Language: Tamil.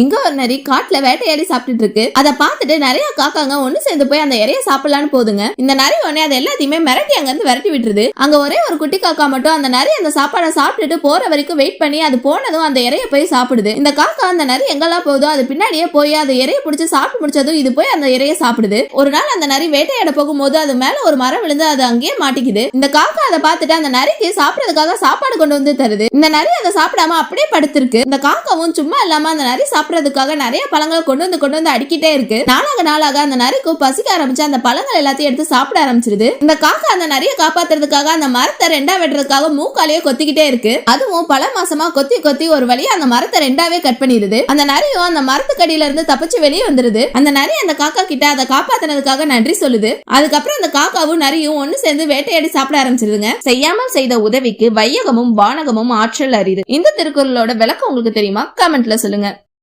இங்க ஒரு நரி காட்டுல வேட்டையாடி சாப்பிட்டுட்டு இருக்கு. அதை பார்த்துட்டு நிறைய காக்காங்க ஒண்ணு சேர்ந்து போய் அந்த இறைய சாப்பிடலான்னு போதுங்க. இந்த நரி உடனே அதை எல்லாத்தையுமே மிரட்டி அங்க இருந்து விரட்டி விட்டுருது. அங்க ஒரே ஒரு குட்டி காக்கா மட்டும் அந்த நரி அந்த சாப்பாடை சாப்பிட்டுட்டு போற வரைக்கும் வெயிட் பண்ணி அது போனதும் அந்த இறைய போய் சாப்பிடுது. இந்த காக்கா அந்த நரி எங்கெல்லாம் போகுதோ அது பின்னாடியே போய் அந்த இறைய பிடிச்சி சாப்பிட்டு முடிச்சதும் இது போய் அந்த இறைய சாப்பிடுது. ஒரு நாள் அந்த நரி வேட்டையாட போகும்போது அது மேல ஒரு மரம் விழுந்து அது அங்கேயே மாட்டிக்குது. இந்த காக்கா அதை பார்த்துட்டு அந்த நரிக்கு சாப்பிடறதுக்காக சாப்பாடு கொண்டு வந்து தருது. இந்த நரி அதை சாப்பிடாம அப்படியே படுத்திருக்கு. இந்த காக்காவும் சும்மா இல்லாம அந்த நரி சாப்பிடறதுக்காக நிறைய பழங்களை கொண்டு வந்து கொண்டு வந்து அடிக்கிட்டே இருக்கு. நாளாக நாளாக அந்த நரிக்கும் பசிக்க ஆரம்பிச்சு அந்த பழங்கள் எல்லாத்தையும் எடுத்து சாப்பிட ஆரம்பிச்சிருது. இந்த காக்கா அந்த நரியை காப்பாத்துறதுக்காக அந்த மரத்தை ரெண்டா வெட்டுறதுக்காக மூக்காலேயே கொத்திக்கிட்டே இருக்கு. அதுவும் பல மாசமா கொத்தி கொத்தி ஒரு வழியா அந்த மரத்தை ரெண்டாவே கட் பண்ணிடுது அந்த நரியும் அந்த மரத்துக்கடியில இருந்து தப்பிச்சு வெளியே வந்துருது. அந்த நரி அந்த காக்கா கிட்ட அதை காப்பாத்தினதுக்காக நன்றி சொல்லுது. அதுக்கப்புறம் அந்த காக்காவும் நரியும் ஒண்ணு சேர்ந்து வேட்டையாடி சாப்பிட ஆரம்பிச்சிருதுங்க. செய்யாமல் செய்த உதவிக்கு வையகமும் வானகமும் ஆற்றல் அறியுது இந்த திருக்குறளோட விளக்கம் உங்களுக்கு தெரியுமா? கமெண்ட்ல சொல்லுங்க.